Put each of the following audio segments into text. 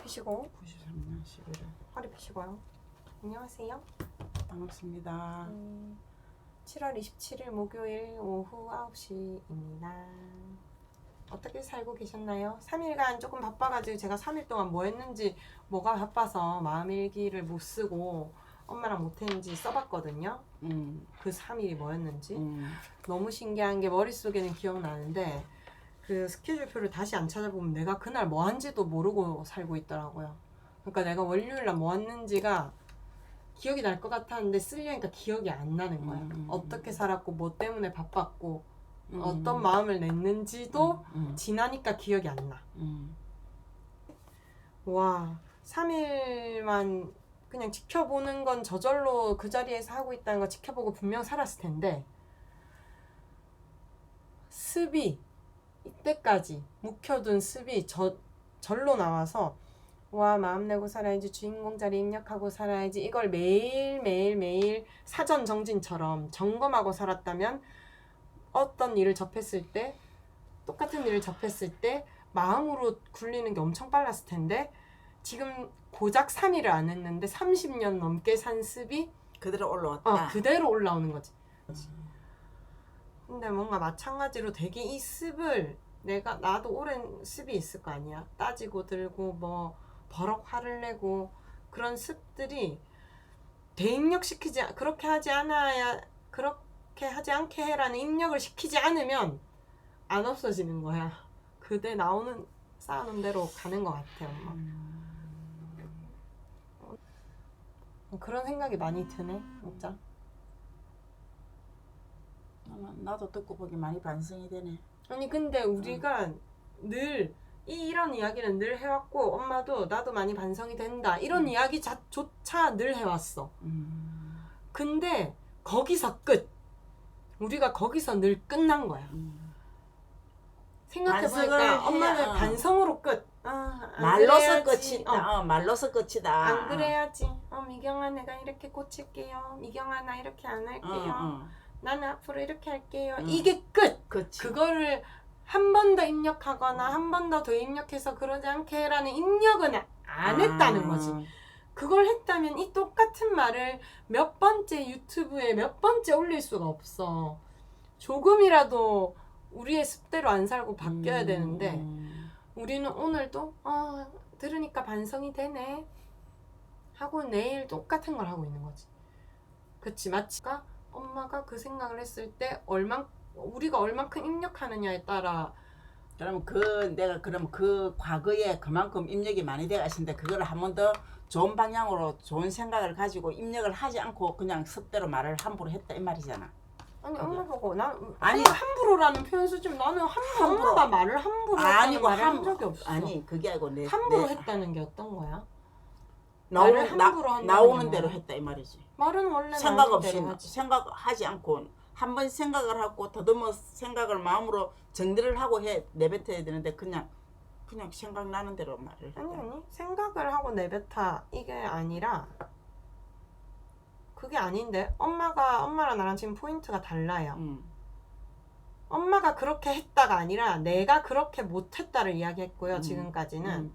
펴시고 93년 11월 허리 펴시고요. 안녕하세요. 반갑습니다. 음, 7월 27일 목요일 오후 9시입니다. 어떻게 살고 계셨나요? 3일간 조금 바빠가지고 제가 3일 동안 뭐 했는지 뭐가 바빠서 마음일기를 못 쓰고 엄마랑 못 했는지 써봤거든요. 음, 그 3일이 뭐였는지. 음, 너무 신기한 게 머릿속에는 기억나는데 그 스케줄표를 다시 안 찾아보면 내가 그날 뭐 한지도 모르고 살고 있더라고요. 그러니까 내가 월요일 날 뭐 했는지가 기억이 날 것 같았는데 쓰려니까 기억이 안 나는 거야. 음. 어떻게 살았고 뭐 때문에 바빴고 음. 어떤 마음을 냈는지도 음, 지나니까 기억이 안 나. 음, 와, 3일만 그냥 지켜보는 건 저절로 그 자리에서 하고 있다는 거 지켜보고 분명 살았을 텐데 습이 이때까지 묵혀둔 습이 저, 절로 나와서 와 마음 내고 살아야지 주인공 자리 입력하고 살아야지 이걸 매일 매일 매일 사전 정진처럼 점검하고 살았다면 어떤 일을 접했을 때 똑같은 일을 접했을 때 마음으로 굴리는 게 엄청 빨랐을 텐데 지금 고작 3일을 안 했는데 30년 넘게 산 습이 그대로 올라왔다. 어, 그대로 올라오는 거지. 근데 뭔가 마찬가지로 되게 이 습을 내가 나도 오랜 습이 있을 거 아니야. 따지고 들고 뭐 버럭 화를 내고 그런 습들이 대입력 시키지 그렇게 하지 않아야 그렇게 하지 않게 해라는 입력을 시키지 않으면 안 없어지는 거야. 그대 나오는 쌓아놓은 대로 가는 것 같아 엄마. 그런 생각이 많이 드네 진짜. 나도 듣고 보기 많이 반성이 되네. 아니 근데 우리가 늘 이, 이런 이야기는 늘 해왔고 엄마도 나도 많이 반성이 된다 이런 음. 이야기 자조차 늘 해왔어 음, 근데 거기서 끝 우리가 거기서 늘 끝난 거야 음. 생각해보니까 반성을 해야- 엄마는 어. 반성으로 끝 아, 안 말로서 그래야지. 끝이다. 어, 어, 말로서 끝이다. 안 그래야지 어 미경아 내가 이렇게 고칠게요 미경아 나 이렇게 안 어, 할게요 어, 나는 앞으로 이렇게 할게요 음. 이게 끝 그치. 그거를 한 번 더 입력하거나 한 번 더 더 입력해서 그러지 않게 해라는 입력은 아- 안 했다는 거지. 그걸 했다면 이 똑같은 말을 몇 번째 유튜브에 몇 번째 올릴 수가 없어. 조금이라도 우리의 습대로 안 살고 바뀌어야 음, 되는데 음. 우리는 오늘도 어, 들으니까 반성이 되네 하고 내일 똑같은 걸 하고 있는 거지. 그치 마치가 엄마가 그 생각을 했을 때 얼만 우리가 얼만큼 입력하느냐에 따라 그럼 그 내가 그럼 그 과거에 그만큼 입력이 많이 돼 가신데 그걸 한 번 더 좋은 방향으로 좋은 생각을 가지고 입력을 하지 않고 그냥 습대로 말을 함부로 했다 이 말이잖아. 아니. 엄마 보고 난 아니. 아니 함부로라는 표현 쓰지 마. 나는 함부로 함부로. 엄마가 말을 함부로 아니고 말을 한 함- 적이 없어. 아니 그게 아니고 내 함부로 내 했다는 게 어떤 거야? 나오는 말을 나, 함부로 한다는 나오는 게 대로? 했다 이 말이지. 말은 원래 생각 나오는 없이 대로 하지. 생각하지 않고 한 번 생각을 하고 더듬어 생각을 마음으로 정리를 하고 해 내뱉어야 되는데 그냥 그냥 생각나는 대로 말을 아니 했다. 아니 생각을 하고 내뱉어 이게 아니라 그게 아닌데 엄마가 엄마랑 나랑 지금 포인트가 달라요. 음. 엄마가 그렇게 했다가 아니라 내가 그렇게 못했다를 이야기했고요. 음. 지금까지는 음.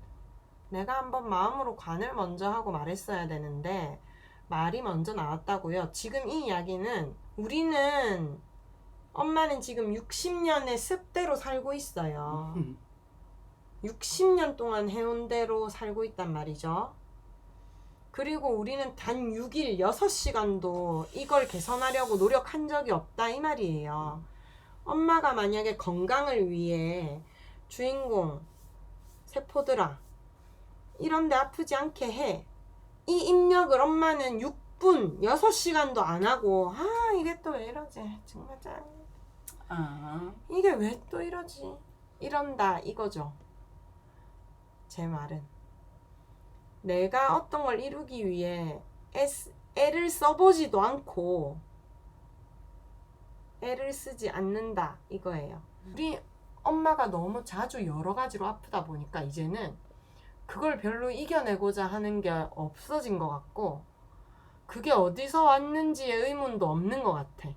내가 한번 마음으로 관을 먼저 하고 말했어야 되는데 말이 먼저 나왔다고요. 지금 이 이야기는 우리는 엄마는 지금 60년의 습대로 살고 있어요. 음. 60년 동안 해온 대로 살고 있단 말이죠. 그리고 우리는 단 6일 6시간도 이걸 개선하려고 노력한 적이 없다 이 말이에요. 엄마가 만약에 건강을 위해 주인공 세포들아 이런데 아프지 않게 해. 이 입력을 엄마는 6분 6시간도 안 하고 아 이게 또 왜 이러지 정말 짠. 아, 이게 왜 또 이러지? 이런다 이거죠. 제 말은 내가 어떤 걸 이루기 위해 애를 써보지도 않고 애를 쓰지 않는다 이거예요. 우리 엄마가 너무 자주 여러 가지로 아프다 보니까 이제는 그걸 별로 이겨내고자 하는 게 없어진 것 같고 그게 어디서 왔는지의 의문도 없는 것 같아.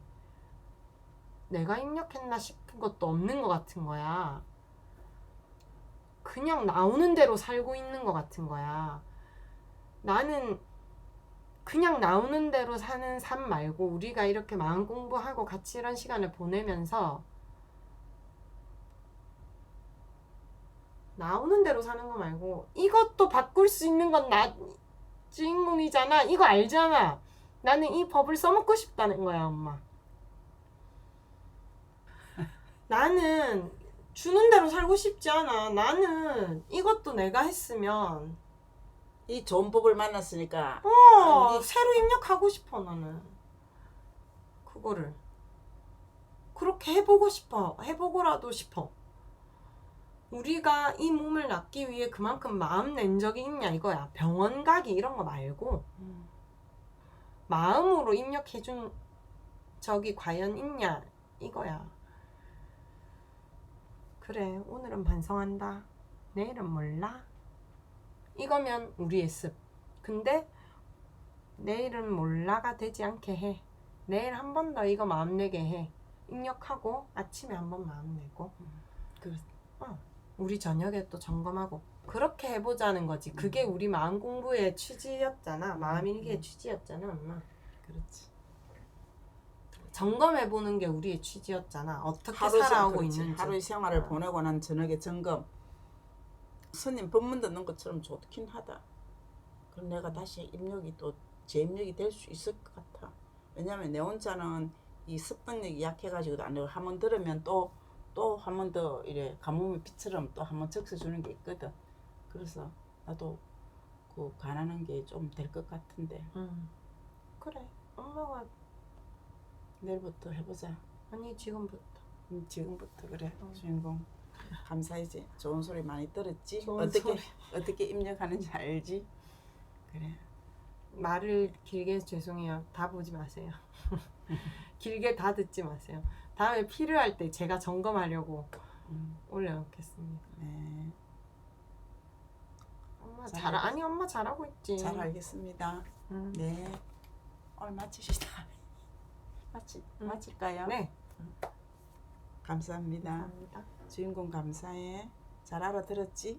내가 입력했나 싶은 것도 없는 것 같은 거야. 그냥 나오는 대로 살고 있는 것 같은 거야. 나는 그냥 나오는 대로 사는 삶 말고 우리가 이렇게 마음 공부하고 같이 이런 시간을 보내면서 나오는 대로 사는 거 말고 이것도 바꿀 수 있는 건 나 주인공이잖아. 이거 알잖아. 나는 이 법을 써먹고 싶다는 거야, 엄마. 나는 주는 대로 살고 싶지 않아. 나는 이것도 내가 했으면 이 좋은 법을 만났으니까 어, 아니. 새로 입력하고 싶어 나는. 그거를 그렇게 해보고 싶어. 해보고라도 싶어. 우리가 이 몸을 낫기 위해 그만큼 마음 낸 적이 있냐 이거야. 병원 가기 이런 거 말고 마음으로 입력해 준 적이 과연 있냐 이거야. 그래 오늘은 반성한다. 내일은 몰라. 이거면 우리의 습. 근데 내일은 몰라가 되지 않게 해. 내일 한 번 더 이거 마음 내게 해. 입력하고 아침에 한 번 마음 내고. 그 우리 저녁에 또 점검하고 그렇게 해보자는 거지. 그게 우리 마음 공부의 취지였잖아. 마음 일기의 취지였잖아, 엄마. 그렇지. 점검해 보는 게 우리의 취지였잖아. 어떻게 하루 살아오고 그렇지. 있는지. 하루의 생활을 어. 보내고 난 저녁에 점검. 스님 법문 듣는 것처럼 좋긴 하다. 그럼 내가 다시 입력이 또 재입력이 될 수 있을 것 같아. 왜냐면 내 혼자는 이 습득력이 약해가지고도 안 되고 한번 들으면 또 또 한 번 더 이래 가뭄의 빛처럼 또 한 번 적셔주는 게 있거든. 그래서 나도 그 가난한 게 좀 될 것 같은데 음. 그래. 엄마가 내일부터 해보자. 아니 지금부터. 음, 지금부터 그래 어. 주인공 감사이지 좋은 소리 많이 들었지 좋은 어떻게 소리. 어떻게 입력하는지 알지 그래 말을 길게 해서 죄송해요. 다 보지 마세요. 길게 다 듣지 마세요. 다음에 필요할 때 제가 점검하려고 음, 올려놓겠습니다. 네, 엄마 잘 잘 아니 엄마 잘하고 있지. 잘 알겠습니다 음. 네 오늘 마치시다 마치 음. 마칠까요 네. 감사합니다 감사합니다. 주인공 감사해 잘 알아들었지